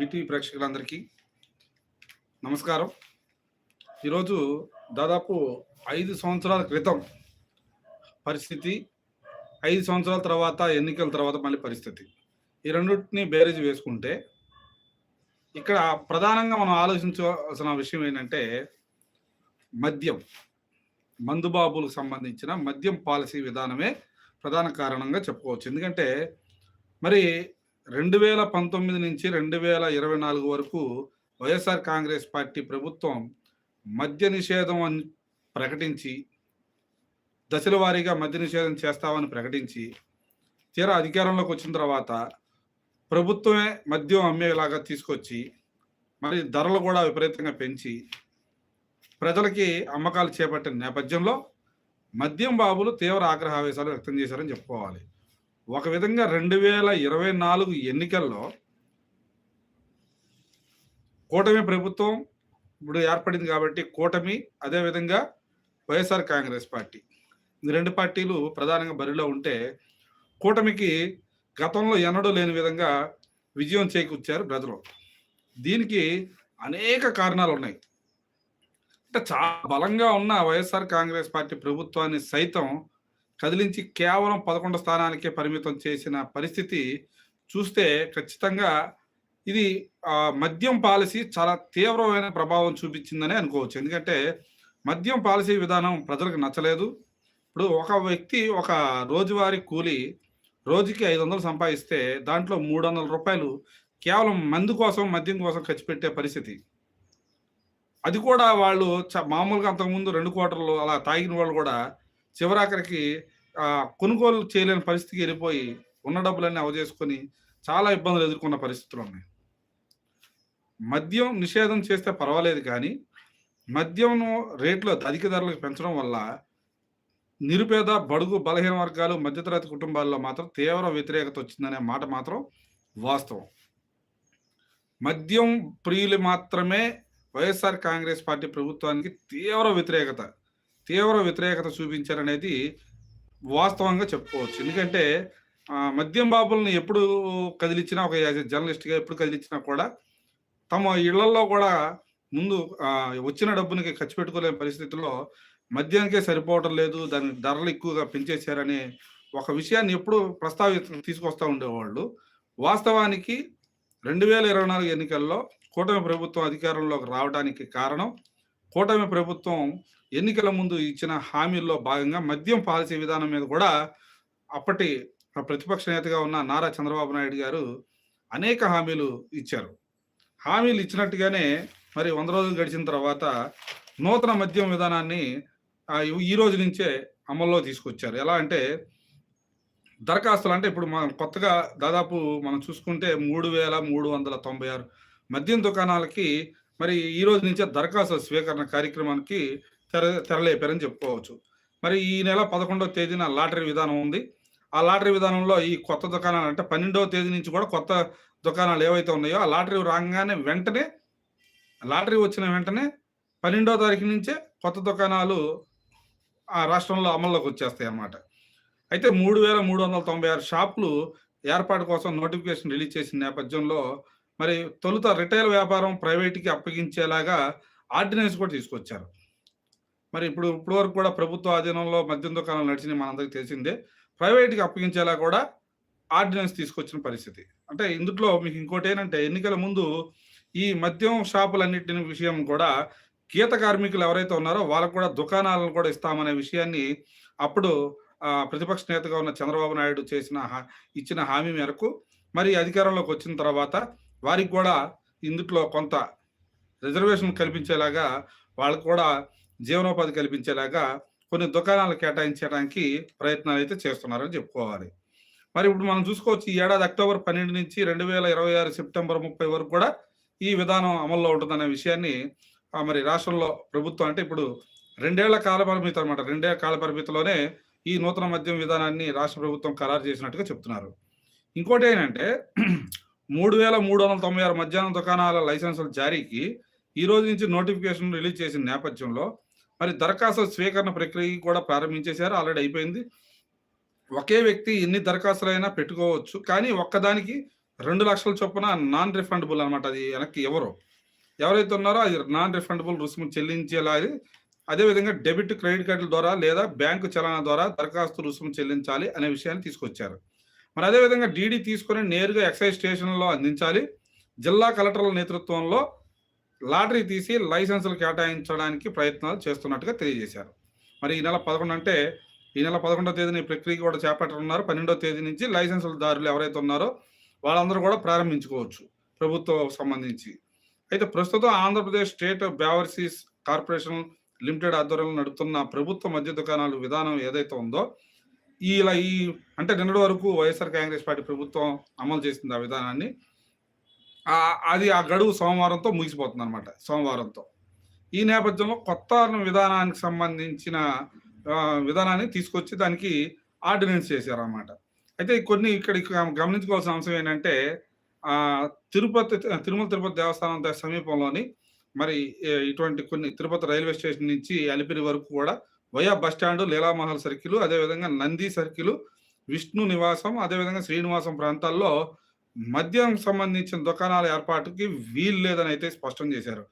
BTV ప్రేక్షకులందరికీ నమస్కారం. ఈరోజు దాదాపు ఐదు సంవత్సరాల క్రితం పరిస్థితి ఐదు సంవత్సరాల తర్వాత ఎన్నికల తర్వాత మళ్ళీ పరిస్థితి. ఈ రెండింటిని బేరేజ్ వేసుకుంటే ఇక్కడ ప్రధానంగా మనం ఆలోచించవలసిన విషయం ఏంటంటే మద్యం మందుబాబులకు సంబంధించిన మద్యం పాలసీ విధానమే ప్రధాన కారణంగా చెప్పుకోవచ్చు. ఎందుకంటే మరి రెండు వేల పంతొమ్మిది నుంచి రెండు వేల ఇరవై నాలుగు వరకు వైఎస్ఆర్ కాంగ్రెస్ పార్టీ ప్రభుత్వం మద్య నిషేధం అని ప్రకటించి దశల వారీగా మద్య నిషేధం చేస్తామని ప్రకటించి తీరా అధికారంలోకి వచ్చిన తర్వాత ప్రభుత్వమే మద్యం అమ్మేలాగా తీసుకొచ్చి మరి ధరలు కూడా విపరీతంగా పెంచి ప్రజలకి అమ్మకాలు చేపట్టిన నేపథ్యంలో మద్యం బాబులు తీవ్ర ఆగ్రహావేశాలు వ్యక్తం చేశారని చెప్పుకోవాలి. ఒక విధంగా రెండు వేల ఇరవై నాలుగు ఎన్నికల్లో కూటమి ప్రభుత్వం ఇప్పుడు ఏర్పడింది కాబట్టి కూటమి అదేవిధంగా వైఎస్ఆర్ కాంగ్రెస్ పార్టీ. ఈ రెండు పార్టీలు ప్రధానంగా బరిలో ఉంటే కూటమికి గతంలో ఎన్నడూ లేని విధంగా విజయం చేకూర్చారు ప్రజలు. దీనికి అనేక కారణాలు ఉన్నాయి. అంటే చాలా బలంగా ఉన్న వైఎస్ఆర్ కాంగ్రెస్ పార్టీ ప్రభుత్వాన్ని సైతం కదిలించి కేవలం పదకొండు స్థానానికే పరిమితం చేసిన పరిస్థితి చూస్తే ఖచ్చితంగా ఇది మద్యం పాలసీ చాలా తీవ్రమైన ప్రభావం చూపించిందని అనుకోవచ్చు. ఎందుకంటే మద్యం పాలసీ విధానం ప్రజలకు నచ్చలేదు. ఇప్పుడు ఒక వ్యక్తి ఒక రోజువారీ కూలి రోజుకి ఐదు వందలు సంపాదిస్తే దాంట్లో మూడు వందల రూపాయలు కేవలం మందు కోసం మద్యం కోసం ఖర్చు పెట్టే పరిస్థితి. అది కూడా వాళ్ళు చ- మామూలుగా అంతకుముందు రెండు కోటర్లు అలా తాగిన వాళ్ళు కూడా చివరాఖరికి కొనుగోలు చేయలేని పరిస్థితికి వెళ్ళిపోయి ఉన్న డబ్బులన్నీ అవజేసుకొని చాలా ఇబ్బందులు ఎదుర్కొన్న పరిస్థితులు ఉన్నాయి. మద్యం నిషేధం చేస్తే పర్వాలేదు కానీ మద్యం రేట్లు అధిక ధరలకు పెంచడం వల్ల నిరుపేద బడుగు బలహీన వర్గాలు మధ్యతరగతి కుటుంబాల్లో మాత్రం తీవ్ర వ్యతిరేకత వచ్చిందనే మాట మాత్రం వాస్తవం. మద్యం ప్రియులు మాత్రమే వైఎస్ఆర్ కాంగ్రెస్ పార్టీ ప్రభుత్వానికి తీవ్ర వ్యతిరేకత. తీవ్ర వ్యతిరేకత చూపించారనేది వాస్తవంగా చెప్పుకోవచ్చు. ఎందుకంటే మద్యం బాబుల్ని ఎప్పుడు కదిలించినా ఒక జర్నలిస్ట్గా ఎప్పుడు కదిలించినా కూడా తమ ఇళ్ళలో కూడా ముందు వచ్చిన డబ్బునికి ఖర్చు పెట్టుకోలేని పరిస్థితుల్లో మద్యానికే సరిపోవటం లేదు దాని ధరలు ఎక్కువగా పెంచేశారనే ఒక విషయాన్ని ఎప్పుడు ప్రస్తావి తీసుకొస్తూ ఉండేవాళ్ళు. వాస్తవానికి రెండు వేల ఇరవై నాలుగు ఎన్నికల్లో కూటమి ప్రభుత్వం అధికారంలోకి రావడానికి కారణం కూటమి ప్రభుత్వం ఎన్నికల ముందు ఇచ్చిన హామీల్లో భాగంగా మద్యం పాలసీ విధానం మీద కూడా అప్పటి ప్రతిపక్ష నేతగా ఉన్న నారా చంద్రబాబు నాయుడు గారు అనేక హామీలు ఇచ్చారు. హామీలు ఇచ్చినట్టుగానే మరి వంద రోజులు గడిచిన తర్వాత నూతన మద్యం విధానాన్ని ఈ రోజు నుంచే అమల్లో తీసుకొచ్చారు. ఎలా అంటే దరఖాస్తులు అంటే ఇప్పుడు మనం కొత్తగా దాదాపు మనం చూసుకుంటే మూడు వేల మూడు వందల తొంభై ఆరు మద్యం దుకాణాలకి మరి ఈ రోజు నుంచే దరఖాస్తుల స్వీకరణ కార్యక్రమానికి తెర తెరలేపారని చెప్పుకోవచ్చు. మరి ఈ నెల పదకొండవ తేదీన లాటరీ విధానం ఉంది. ఆ లాటరీ విధానంలో ఈ కొత్త దుకాణాలు అంటే పన్నెండవ తేదీ నుంచి కూడా కొత్త దుకాణాలు ఏవైతే ఉన్నాయో ఆ లాటరీ రాగానే వెంటనే లాటరీ వచ్చిన వెంటనే పన్నెండవ తారీఖు నుంచే కొత్త దుకాణాలు ఆ రాష్ట్రంలో అమల్లోకి వచ్చేస్తాయి అన్నమాట. అయితే మూడు వేల మూడు వందల తొంభై ఆరు షాపులు ఏర్పాటు కోసం నోటిఫికేషన్ రిలీజ్ చేసిన నేపథ్యంలో మరి తొలుత రిటైల్ వ్యాపారం ప్రైవేట్కి అప్పగించేలాగా ఆర్డినెన్స్ కూడా తీసుకొచ్చారు. మరి ఇప్పుడు ఇప్పుడు వరకు కూడా ప్రభుత్వ ఆధీనంలో మద్యం దుకాణాలు నడిచిన మనందరికీ తెలిసిందే. ప్రైవేట్కి అప్పగించేలా కూడా ఆర్డినెన్స్ తీసుకొచ్చిన పరిస్థితి. అంటే ఇందులో మీకు ఇంకోటి ఏంటంటే ఎన్నికల ముందు ఈ మద్యం షాపులన్నింటిని విషయం కూడా గీత కార్మికులు ఎవరైతే ఉన్నారో వాళ్ళకు కూడా దుకాణాలను కూడా ఇస్తామనే విషయాన్ని అప్పుడు ప్రతిపక్ష నేతగా ఉన్న చంద్రబాబు నాయుడు చేసిన ఇచ్చిన హామీ మేరకు మరి అధికారంలోకి వచ్చిన తర్వాత వారికి కూడా ఇందుట్లో కొంత రిజర్వేషన్ కల్పించేలాగా వాళ్ళకు కూడా జీవనోపాధి కల్పించేలాగా కొన్ని దుకాణాలు కేటాయించడానికి ప్రయత్నాలు అయితే చేస్తున్నారని చెప్పుకోవాలి. మరి ఇప్పుడు మనం చూసుకోవచ్చు ఈ ఏడాది అక్టోబర్ పన్నెండు నుంచి రెండు వేల ఇరవై ఆరు సెప్టెంబర్ ముప్పై వరకు కూడా ఈ విధానం అమల్లో ఉంటుందనే విషయాన్ని మరి రాష్ట్రంలో ప్రభుత్వం అంటే ఇప్పుడు రెండేళ్ళ కాల పరిమితి అనమాట రెండేళ్ళ కాల పరిమితిలోనే ఈ నూతన మద్యం విధానాన్ని రాష్ట్ర ప్రభుత్వం ఖరారు చేసినట్టుగా చెప్తున్నారు. ఇంకోటి ఏంటంటే మూడు వేల మూడు వందల తొంభై ఆరు మధ్యాహ్నం దుకాణాల లైసెన్సుల జారీకి ఈ రోజు నుంచి నోటిఫికేషన్ రిలీజ్ చేసిన నేపథ్యంలో మరి దరఖాస్తు స్వీకరణ ప్రక్రియ కూడా ప్రారంభించేశారు ఆల్రెడీ అయిపోయింది. ఒకే వ్యక్తి ఎన్ని దరఖాస్తులైనా పెట్టుకోవచ్చు కానీ ఒక్కదానికి రెండు లక్షల చొప్పున నాన్ రిఫండబుల్ అనమాట అది వెనక్కి ఎవరు? ఎవరైతే ఉన్నారో అది నాన్ రిఫండబుల్ రుసుము చెల్లించేలా అది. అదేవిధంగా డెబిట్ క్రెడిట్ కార్డుల ద్వారా లేదా బ్యాంకు చలన ద్వారా దరఖాస్తు రుసుము చెల్లించాలి అనే విషయాన్ని తీసుకొచ్చారు. మరి అదేవిధంగా డీడీ తీసుకొని నేరుగా ఎక్సైజ్ స్టేషన్లో అందించాలి. జిల్లా కలెక్టర్ల నేతృత్వంలో లాటరీ తీసి లైసెన్సులు కేటాయించడానికి ప్రయత్నాలు చేస్తున్నట్టుగా తెలియజేశారు. మరి ఈ నెల పదకొండు అంటే ఈ నెల పదకొండో తేదీని ఈ ప్రక్రియ కూడా చేపట్టనున్నారు. పన్నెండో తేదీ నుంచి లైసెన్సుల దారులు ఎవరైతే ఉన్నారో వాళ్ళందరూ కూడా ప్రారంభించుకోవచ్చు ప్రభుత్వం సంబంధించి. అయితే ప్రస్తుతం Andhra Pradesh state beverages corporation limited ఆధ్వర్యంలో నడుపుతున్న ప్రభుత్వ మద్య దుకాణాలు విధానం ఏదైతే ఉందో ఇలా ఈ అంటే నిన్నటి వరకు వైఎస్ఆర్ కాంగ్రెస్ పార్టీ ప్రభుత్వం అమలు చేసింది ఆ విధానాన్ని. అది ఆ గడువు సోమవారంతో ముగిసిపోతుంది అనమాట సోమవారంతో. ఈ నేపథ్యంలో కొత్త విధానానికి సంబంధించిన విధానాన్ని తీసుకొచ్చి దానికి ఆర్డినెన్స్ చేశారన్నమాట. అయితే కొన్ని ఇక్కడ గమనించుకోవాల్సిన అంశం ఏంటంటే తిరుపతి తిరుమల తిరుపతి దేవస్థానం సమీపంలోని మరి ఇటువంటి కొన్ని తిరుపతి రైల్వే స్టేషన్ నుంచి అలిపిరి వరకు కూడా via bus stand Leelamahal circle అదేవిధంగా నంది సర్కిల్ విష్ణు నివాసం అదేవిధంగా శ్రీనివాసం ప్రాంతాల్లో మద్యం సంబంధించిన దుకాణాల ఏర్పాటుకి వీలు లేదని అయితే స్పష్టం చేశారు.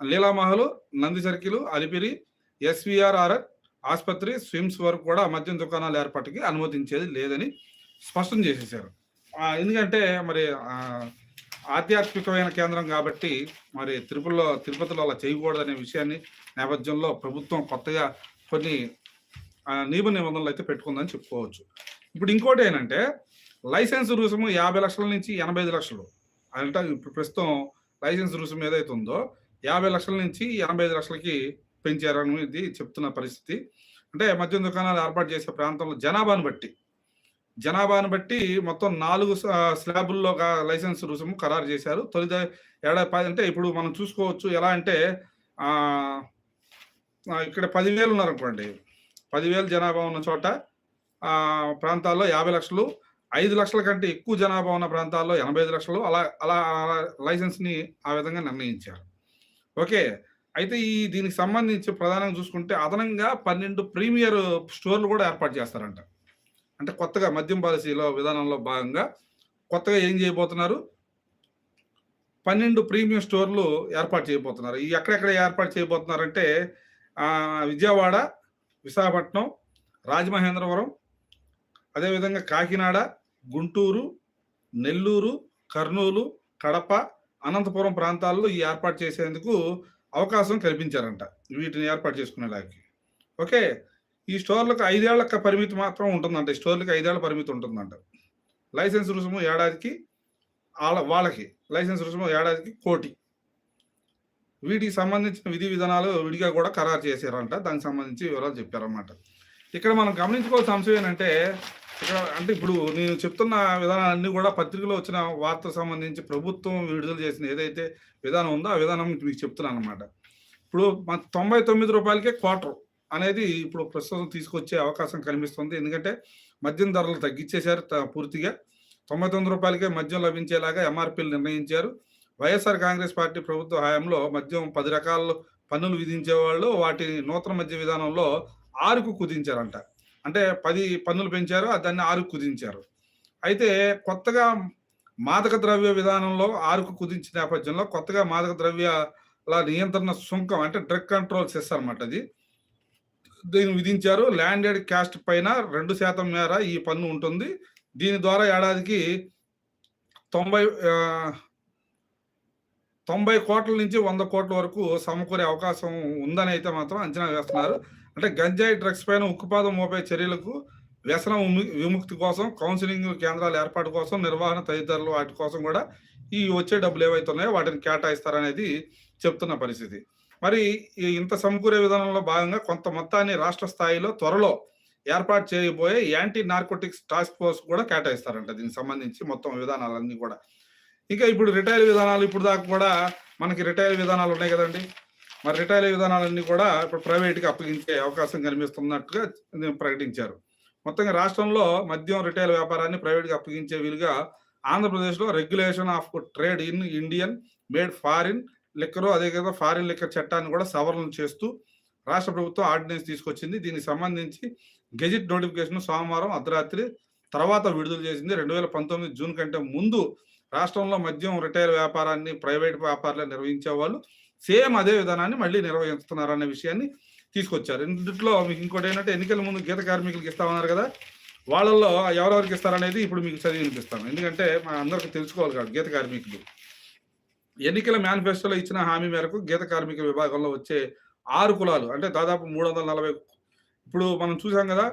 లీలామహల్ నంది సర్కిల్ అలిపిరి ఎస్విఆర్ఆర్ ఆసుపత్రి స్విమ్స్ వరకు కూడా మద్యం దుకాణాల ఏర్పాటుకి అనుమతించేది లేదని స్పష్టం చేసేసారు ఎందుకంటే మరి ఆధ్యాత్మికమైన కేంద్రం కాబట్టి మరి తిరుపతిలో తిరుపతిలో అలా చేయకూడదనే విషయాన్ని నేపథ్యంలో ప్రభుత్వం కొత్తగా కొన్ని నియమ నిబంధనలు అయితే పెట్టుకుందని చెప్పుకోవచ్చు. ఇప్పుడు ఇంకోటి ఏంటంటే లైసెన్స్ రుసుము యాభై లక్షల నుంచి ఎనభై ఐదు లక్షలు. అంటే ఇప్పుడు ప్రస్తుతం లైసెన్స్ రుసుము ఏదైతే ఉందో యాభై లక్షల నుంచి ఎనభై ఐదు లక్షలకి పెంచారని ఇది చెప్తున్న పరిస్థితి. అంటే మద్యం దుకాణాలు ఏర్పాటు చేసే ప్రాంతంలో జనాభాను బట్టి జనాభాను బట్టి మొత్తం నాలుగు స్లాబుల్లో లైసెన్స్ రుసుము ఖరారు చేశారు. తొలి ఏడాది పది అంటే ఇప్పుడు మనం చూసుకోవచ్చు ఎలా అంటే ఇక్కడ పదివేలు ఉన్నారనుకోండి. పదివేలు జనాభా ఉన్న చోట ప్రాంతాల్లో యాభై లక్షలు ఐదు లక్షల కంటే ఎక్కువ జనాభా ఉన్న ప్రాంతాల్లో ఎనభై ఐదు లక్షలు అలా అలా అలా ఆ విధంగా నిర్ణయించారు. ఓకే. అయితే ఈ దీనికి సంబంధించి ప్రధానంగా చూసుకుంటే అదనంగా పన్నెండు ప్రీమియర్ స్టోర్లు కూడా ఏర్పాటు చేస్తారంట. అంటే కొత్తగా మద్యం పాలసీలో విధానంలో భాగంగా కొత్తగా ఏం చేయబోతున్నారు? పన్నెండు ప్రీమియం స్టోర్లు ఏర్పాటు చేయబోతున్నారు. ఈ ఎక్కడెక్కడ ఏర్పాటు చేయబోతున్నారంటే విజయవాడ విశాఖపట్నం రాజమహేంద్రవరం అదేవిధంగా కాకినాడ గుంటూరు నెల్లూరు కర్నూలు కడప అనంతపురం ప్రాంతాల్లో ఈ ఏర్పాటు చేసేందుకు అవకాశం కల్పించారంట. వీటిని ఏర్పాటు చేసుకునేలాగా ఓకే? ఈ స్టోర్లకు ఐదేళ్ళ పరిమితి మాత్రం ఉంటుందంట. ఈ స్టోర్లకు ఐదేళ్ళ పరిమితి ఉంటుందంట. లైసెన్స్ రుసుము ఏడాదికి వాళ్ళ వాళ్ళకి లైసెన్స్ రుసుము ఏడాదికి కోటి. వీటికి సంబంధించిన విధి విధానాలు విడిగా కూడా ఖరారు చేశారంట. దానికి సంబంధించి వివరాలు చెప్పారన్నమాట. ఇక్కడ మనం గమనించుకోవాల్సిన అంశం ఏంటంటే అంటే ఇప్పుడు నేను చెప్తున్న విధానాలన్నీ కూడా పత్రికలో వచ్చిన వార్త సంబంధించి ప్రభుత్వం విడుదల చేసిన ఏదైతే విధానం ఉందో ఆ విధానం మీకు చెప్తున్నాను అనమాట ఇప్పుడు మన తొంభై తొమ్మిది రూపాయలకే క్వార్టర్ అనేది ఇప్పుడు ప్రస్తుతం తీసుకొచ్చే అవకాశం కనిపిస్తుంది ఎందుకంటే మద్యం ధరలు తగ్గించేశారు త- పూర్తిగా. తొంభై తొమ్మిది రూపాయలకే మద్యం లభించేలాగా ఎంఆర్పీలు నిర్ణయించారు. వైఎస్ఆర్ కాంగ్రెస్ పార్టీ ప్రభుత్వ హయాంలో మద్యం పది రకాల పన్నులు విధించేవాళ్ళు వాటి నూతన మద్య విధానంలో ఆరుకు కుదించారంట. అంటే పది పన్నులు పెంచారు దాన్ని ఆరుకు కుదించారు. అయితే కొత్తగా మాదక ద్రవ్య విధానంలో ఆరుకు కుదించిన నేపథ్యంలో కొత్తగా మాదక ద్రవ్యాల నియంత్రణ సుంకం అంటే డ్రగ్ కంట్రోల్ సెస్ అనమాట అది. దీన్ని విధించారు. ల్యాండెడ్ క్యాస్ట్ పైన రెండు శాతం మేర ఈ పన్ను ఉంటుంది. దీని ద్వారా ఏడాదికి తొంభై తొంభై కోట్ల నుంచి వంద కోట్ల వరకు సమకూరే అవకాశం ఉందని అయితే మాత్రం అంచనా వేస్తున్నారు. అంటే గంజాయి డ్రగ్స్ పైన ఉక్కుపాదం మోపే చర్యలకు వ్యసనం విముక్తి కోసం కౌన్సిలింగ్ కేంద్రాల ఏర్పాటు కోసం నిర్వహణ తదితరులు వాటి కోసం కూడా ఈ వచ్చే డబ్బులు ఏవైతే ఉన్నాయో వాటిని కేటాయిస్తారనేది చెప్తున్న పరిస్థితి. మరి ఈ ఇంత సమకూరే విధానంలో భాగంగా కొంత మొత్తాన్ని రాష్ట్ర స్థాయిలో త్వరలో ఏర్పాటు చేయబోయే యాంటీ నార్కోటిక్స్ టాస్క్ ఫోర్స్ కూడా కేటాయిస్తారంట. దీనికి సంబంధించి మొత్తం విధానాలన్నీ కూడా. ఇంకా ఇప్పుడు రిటైల్ విధానాలు ఇప్పుడు దాకా కూడా మనకి రిటైల్ విధానాలు ఉన్నాయి కదండి. మరి రిటైల్ విధానాలన్నీ కూడా ఇప్పుడు ప్రైవేట్కి అప్పగించే అవకాశం కనిపిస్తున్నట్టుగా ప్రకటించారు. మొత్తంగా రాష్ట్రంలో మద్యం రిటైల్ వ్యాపారాన్ని ప్రైవేట్కి అప్పగించే వీలుగా ఆంధ్రప్రదేశ్లో regulation of trade in Indian made foreign liquor అదే ఫారిన్ లిక్కర్ చట్టాన్ని కూడా సవరణ చేస్తూ రాష్ట్ర ప్రభుత్వం ఆర్డినెన్స్ తీసుకొచ్చింది. దీనికి సంబంధించి గెజిట్ నోటిఫికేషన్ సోమవారం అర్ధరాత్రి తర్వాత విడుదల చేసింది. రెండు వేల పంతొమ్మిది జూన్ కంటే ముందు రాష్ట్రంలో మద్యం రిటైల్ వ్యాపారాన్ని ప్రైవేట్ వ్యాపారులు నిర్వహించేవాళ్ళు. సేమ్ అదే విధానాన్ని మళ్ళీ నిర్వహిస్తున్నారు అనే విషయాన్ని తీసుకొచ్చారు. ఇందులో మీకు ఇంకోటి ఏంటంటే ఎన్నికల ముందు గీత కార్మికులకు ఇస్తామన్నారు కదా వాళ్ళల్లో ఎవరెవరికి ఇస్తారనేది ఇప్పుడు మీకు చదివి వినిపిస్తాను ఎందుకంటే మా అందరికీ తెలుసుకోవాలి కాదు గీత కార్మికులు. ఎన్నికల మేనిఫెస్టోలో ఇచ్చిన హామీ మేరకు గీత కార్మిక విభాగంలో వచ్చే ఆరు కులాలు అంటే దాదాపు మూడు వందల నలభై ఇప్పుడు మనం చూసాం కదా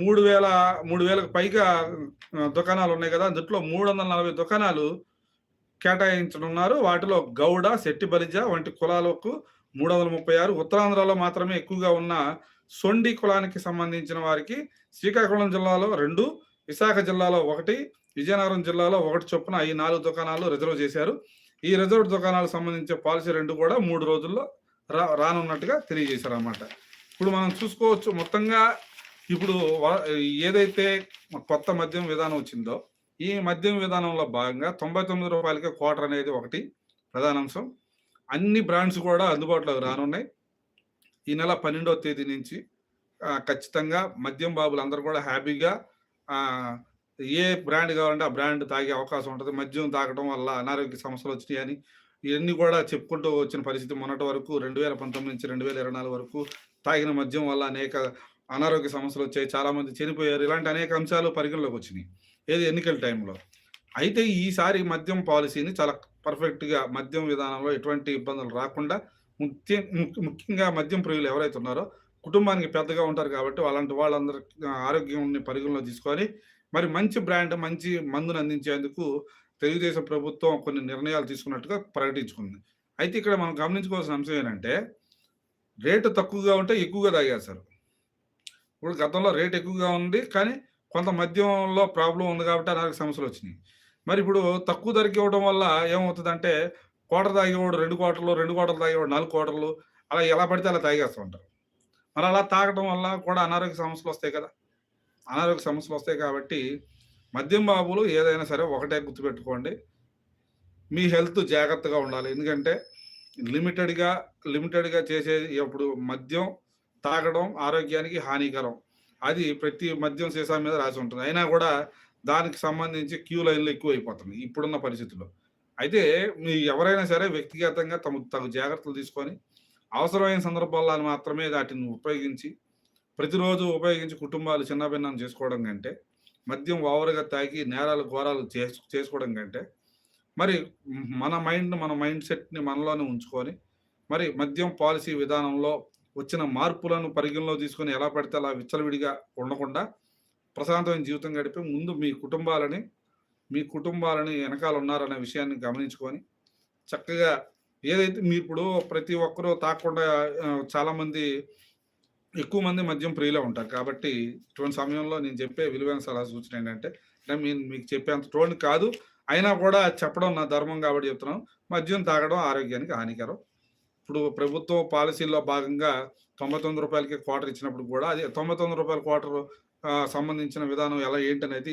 మూడు వేల మూడు వేలకు పైగా దుకాణాలు ఉన్నాయి కదా అందులో మూడు వందల నలభై దుకాణాలు కేటాయించనున్నారు. వాటిలో గౌడ శెట్టి బలిజ వంటి కులాలకు మూడు వందల ముప్పై ఆరు ఉత్తరాంధ్రలో మాత్రమే ఎక్కువగా ఉన్న సొండి కులానికి సంబంధించిన వారికి శ్రీకాకుళం జిల్లాలో రెండు విశాఖ జిల్లాలో ఒకటి విజయనగరం జిల్లాలో ఒకటి చొప్పున ఈ నాలుగు దుకాణాలు రిజర్వ్ చేశారు. ఈ రిజర్వ్ దుకాణాలకు సంబంధించిన పాలసీ రెండు కూడా మూడు రోజుల్లో రా రానున్నట్టుగా తెలియజేశారు అన్నమాట ఇప్పుడు మనం చూసుకోవచ్చు మొత్తంగా ఇప్పుడు ఏదైతే కొత్త మద్యం విధానం వచ్చిందో ఈ మద్యం విధానంలో భాగంగా తొంభై తొమ్మిది రూపాయలకి క్వార్టర్ అనేది ఒకటి ప్రధాన అంశం. అన్ని బ్రాండ్స్ కూడా అందుబాటులోకి రానున్నాయి. ఈ నెల పన్నెండవ తేదీ నుంచి ఖచ్చితంగా మద్యం బాబులు అందరూ కూడా హ్యాపీగా ఏ బ్రాండ్ కావాలంటే ఆ బ్రాండ్ తాగే అవకాశం ఉంటుంది. మద్యం తాగడం వల్ల అనారోగ్య సమస్యలు వచ్చినాయని ఇవన్నీ కూడా చెప్పుకుంటూ వచ్చిన పరిస్థితి మొన్నటి వరకు రెండు వేల పంతొమ్మిది నుంచి రెండు వేల ఇరవై నాలుగు వరకు తాగిన మద్యం వల్ల అనేక అనారోగ్య సమస్యలు వచ్చాయి. చాలా మంది చనిపోయారు. ఇలాంటి అనేక అంశాలు పరిగణలోకి వచ్చినాయి. ఏది ఎన్నికల టైంలో? అయితే ఈసారి మద్యం పాలసీని చాలా పర్ఫెక్ట్గా మద్యం విధానంలో ఎటువంటి ఇబ్బందులు రాకుండా ముఖ్య ముఖ్యంగా మద్యం ప్రియులు ఎవరైతే ఉన్నారో కుటుంబానికి పెద్దగా ఉంటారు కాబట్టి అలాంటి వాళ్ళందరి ఆరోగ్యాన్ని పరిగణలో తీసుకొని మరి మంచి బ్రాండ్ మంచి మందును అందించేందుకు తెలుగుదేశం ప్రభుత్వం కొన్ని నిర్ణయాలు తీసుకున్నట్టుగా ప్రకటించుకుంది. అయితే ఇక్కడ మనం గమనించుకోవాల్సిన అంశం ఏంటంటే రేటు తక్కువగా ఉంటే ఎక్కువగా తాగేస్తారు ఇప్పుడు గతంలో రేట్ ఎక్కువగా ఉంది కానీ కొంత మద్యంలో ప్రాబ్లం ఉంది కాబట్టి అనారోగ్య సమస్యలు వచ్చినాయి. మరి ఇప్పుడు తక్కువ ధరకి ఇవ్వడం వల్ల ఏమవుతుందంటే క్వార్టర్ తాగేవాడు రెండు కోటర్లు రెండు కోటలు తాగేవాడు నాలుగు కోటర్లు అలా ఎలా పడితే అలా తాగేస్తూ ఉంటారు. మరి అలా తాగడం వల్ల కూడా అనారోగ్య సమస్యలు వస్తాయి కదా. అనారోగ్య సమస్యలు వస్తాయి కాబట్టి మద్యం బాబులు ఏదైనా సరే ఒకటే గుర్తుపెట్టుకోండి. మీ హెల్త్ జాగ్రత్తగా ఉండాలి. ఎందుకంటే లిమిటెడ్గా లిమిటెడ్గా చేసే ఇప్పుడు మద్యం తాగడం ఆరోగ్యానికి హానికరం. అది ప్రతి మద్యం సీసా మీద రాసి ఉంటుంది. అయినా కూడా దానికి సంబంధించి క్యూ లైన్లు ఎక్కువ అయిపోతుంది ఇప్పుడున్న పరిస్థితుల్లో. అయితే మీ ఎవరైనా సరే వ్యక్తిగతంగా తమ తగు జాగ్రత్తలు తీసుకొని అవసరమైన సందర్భాల్లో మాత్రమే వాటిని ఉపయోగించి ప్రతిరోజు ఉపయోగించి కుటుంబాలు చిన్నభిన్నం చేసుకోవడం కంటే మద్యం ఓవర్గా తాగి నేరాలు ఘోరాలు చేసు చేసుకోవడం కంటే మరి మన మైండ్ మన మైండ్ సెట్ని మనలోనే ఉంచుకొని మరి మద్యం పాలసీ విధానంలో వచ్చిన మార్పులను పరిగణలో తీసుకొని ఎలా పడితే అలా విచ్చలవిడిగా ఉండకుండా ప్రశాంతమైన జీవితం గడిపి ముందు మీ కుటుంబాలని మీ కుటుంబాలని వెనకాల ఉన్నారనే విషయాన్ని గమనించుకొని చక్కగా ఏదైతే మీ ఇప్పుడు ప్రతి ఒక్కరూ తాకుండా చాలామంది ఎక్కువ మంది మద్యం ప్రియులే ఉంటారు. కాబట్టి ఇటువంటి సమయంలో నేను చెప్పే విలువైన సలహా సూచన ఏంటంటే అంటే నేను మీకు చెప్పేంత టోన్ కాదు. అయినా కూడా చెప్పడం నా ధర్మం కాబట్టి చెప్తున్నాను. మద్యం తాగడం ఆరోగ్యానికి హానికరం. ఇప్పుడు ప్రభుత్వ పాలసీల్లో భాగంగా తొంభై తొమ్మిది రూపాయలకి క్వార్టర్ ఇచ్చినప్పుడు కూడా అది తొంభై తొమ్మిది రూపాయల క్వార్టర్ సంబంధించిన విధానం ఎలా ఏంటనేది